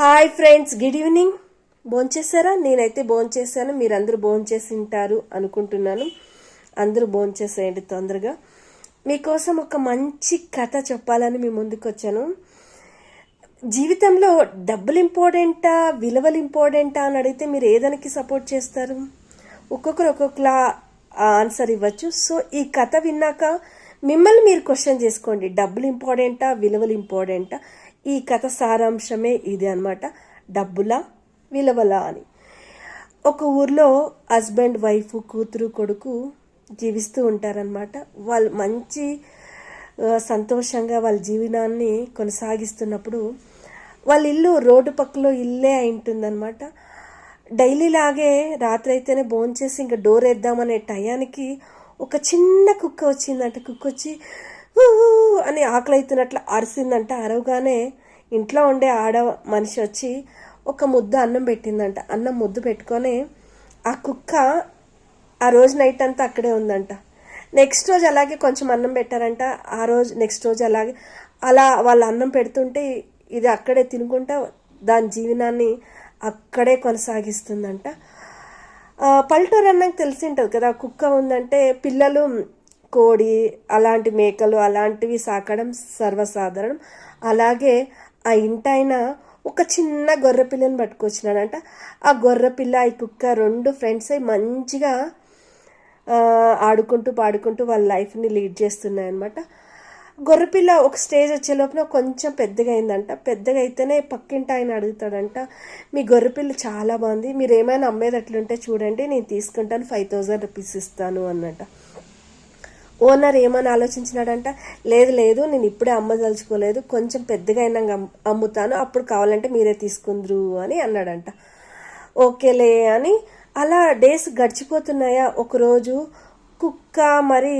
Hi friends good evening. భోంచేశారా? నేనైతే భోంచేశాను. మీరందరూ భోంచేసి ఉంటారు అనుకుంటున్నాను. అందరూ భోంచేసేయండి తొందరగా. మీకోసం ఒక మంచి కథ చెప్పాలని మీ ముందుకు వచ్చాను జీవితంలో డబ్బులు ఇంపార్టెంటా విలువలు ఇంపార్టెంటా అని అడిగితే మీరు ఏదానికి సపోర్ట్ చేస్తారు? ఒక్కొక్కరు ఒక్కొక్కలా ఆన్సర్ ఇవ్వచ్చు. సో ఈ కథ విన్నాక మిమ్మల్ని మీరు క్వశ్చన్ చేసుకోండి. డబ్బులు ఇంపార్టెంటా విలువలు ఇంపార్టెంటా? ఈ కథ సారాంశమే ఇది అనమాట డబ్బులా విలువలా అని. ఒక ఊర్లో హస్బెండ్ వైఫ్ కూతురు కొడుకు జీవిస్తూ ఉంటారనమాట వాళ్ళు మంచి సంతోషంగా వాళ్ళ జీవనాన్ని కొనసాగిస్తున్నప్పుడు వాళ్ళ ఇల్లు రోడ్డు పక్కలో ఇల్లే అయి ఉంటుందన్నమాట. డైలీ లాగే రాత్రి అయితేనే భోంచేసి ఇంకా డోర్ వేద్దామనే టయానికి ఒక చిన్న కుక్క వచ్చిందంట. కుక్క వచ్చి అని ఆకలి అవుతున్నట్లు అరిసిందంట. అరవగానే ఇంట్లో ఉండే ఆడ మనిషి వచ్చి ఒక ముద్ద అన్నం పెట్టిందంట. అన్నం ముద్దు పెట్టుకొని ఆ కుక్క ఆ రోజు నైట్ అంతా అక్కడే ఉందంట. నెక్స్ట్ రోజు అలాగే కొంచెం అన్నం పెట్టారంట. ఆ రోజు నెక్స్ట్ రోజు అలాగే అలా వాళ్ళు అన్నం పెడుతుంటే ఇది అక్కడే తినుకుంటా దాని జీవనాన్ని అక్కడే కొనసాగిస్తుందంట. పల్లెటూరు అన్నాక తెలిసి ఉంటుంది కదా కుక్క ఉందంటే పిల్లలు కోడి అలాంటి మేకలు అలాంటివి సాకడం సర్వసాధారణం. అలాగే ఆ ఇంటాయన ఒక చిన్న గొర్రె పిల్లని పట్టుకొచ్చినాడంట. ఆ గొర్రె పిల్ల ఈ కుక్క రెండు ఫ్రెండ్స్ అయి మంచిగా ఆడుకుంటూ పాడుకుంటూ వాళ్ళ లైఫ్ని లీడ్ చేస్తున్నాయి అనమాట గొర్రెపిల్ల ఒక స్టేజ్ వచ్చే లోపల కొంచెం పెద్దగా అయిందంట. పెద్దగా అయితేనే పక్కింటి ఆయన అడుగుతాడంట మీ గొర్రెపిల్ల చాలా బాగుంది. మీరు ఏమైనా అమ్మేది అట్లుంటే చూడండి నేను తీసుకుంటాను ఫైవ్ థౌజండ్ రూపీస్ ఇస్తాను అన్నట ఓనర్ ఏమని ఆలోచించినాడంట లేదు లేదు నేను ఇప్పుడే అమ్మదలుచుకోలేదు కొంచెం పెద్దగా అయినాక అమ్ముతాను అప్పుడు కావాలంటే మీరే తీసుకుందరు అని అన్నాడంట. ఓకేలే అని. అలా డేస్ గడిచిపోతున్నాయా? ఒకరోజు కుక్క మరి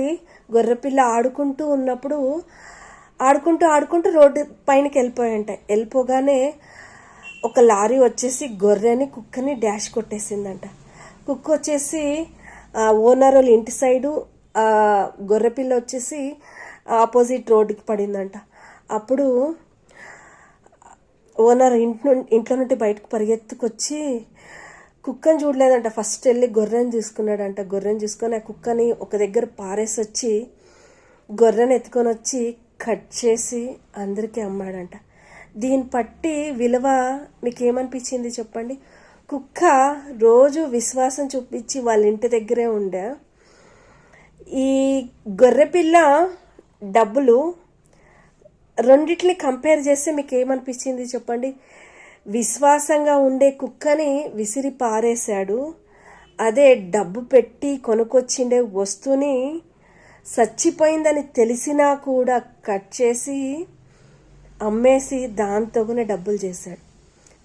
గొర్రెపిల్ల ఆడుకుంటూ ఉన్నప్పుడు ఆడుకుంటూ ఆడుకుంటూ రోడ్డు పైనకి వెళ్ళిపోయాయంట వెళ్ళిపోగానే ఒక లారీ వచ్చేసి గొర్రెని కుక్కని డాష్ కొట్టేసిందంట. కుక్క వచ్చేసి ఓనర్ వాళ్ళ ఇంటి సైడు గొర్రెపిల్ల వచ్చేసి ఆపోజిట్ రోడ్డుకి పడిందంట. అప్పుడు ఓనర్ ఇంటి నుండి ఇంట్లో నుండి బయటకు పరిగెత్తుకొచ్చి కుక్కని చూడలేదంట. ఫస్ట్ వెళ్ళి గొర్రెని చూసుకున్నాడంట. గొర్రెని చూసుకొని ఆ కుక్కని ఒక దగ్గర పారేసి వచ్చి గొర్రెని ఎత్తుకొని వచ్చి కట్ చేసి అందరికీ అమ్మాడంట. దీన్ని పట్టి విలువ మీకేమనిపించింది చెప్పండి? కుక్క రోజు విశ్వాసం చూపించి వాళ్ళ ఇంటి దగ్గరే ఉండే ఈ గొర్రెపిల్ల డబ్బులు రెండిట్ని కంపేర్ చేస్తే మీకు ఏమనిపించింది చెప్పండి? విశ్వాసంగా ఉండే కుక్కని విసిరి పారేశాడు. అదే డబ్బు పెట్టి కొనుకొచ్చిండే వస్తువుని చచ్చిపోయిందని తెలిసినా కూడా కట్ చేసి అమ్మేసి దాంతోనే డబ్బులు చేశాడు.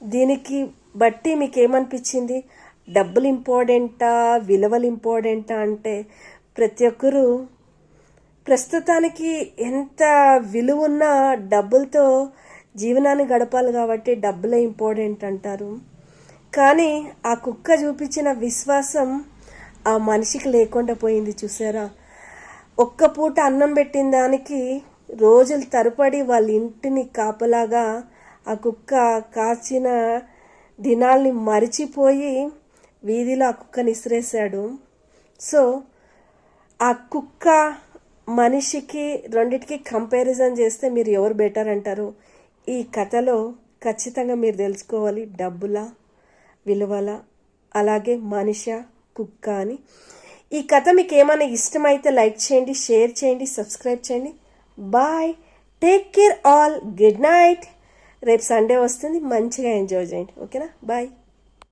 దీనికి బట్టి మీకు ఏమనిపించింది డబ్బులు ఇంపార్టెంటా? విలువలు ఇంపార్టెంటా అంటే ప్రతి ఒక్కరూ ప్రస్తుతానికి ఎంత విలువ ఉన్న డబ్బులతో జీవనాన్ని గడపాలి కాబట్టి డబ్బులే ఇంపార్టెంట్ అంటారు. కానీ ఆ కుక్క చూపించిన విశ్వాసం ఆ మనిషికి లేకుండా పోయింది చూసారా? ఒక్క పూట అన్నం పెట్టిన దానికి రోజులు తరపడి వాళ్ళ ఇంటిని కాపలాగా ఆ కుక్క కాచిన దినాల్ని మరిచిపోయి వీధిలో ఆ కుక్కని ఇసిరేశాడు. సో ఆ కుక్క మనిషికి రెండిటికి కంపారిజన్ చేస్తే మీరు ఎవరు బెటర్ అంటారు? ఈ కథలో ఖచ్చితంగా మీరు తెలుసుకోవాలి డబ్బుల విలువల అలాగే మనిష కుక్క అని. ఈ కథ మీకు ఏమైనా ఇష్టమైతే లైక్ చేయండి షేర్ చేయండి సబ్స్క్రైబ్ చేయండి. Bye take care all good night రేపు సండే వస్తుంది. మంచిగా ఎంజాయ్ చేయండి. ఓకేనా? బాయ్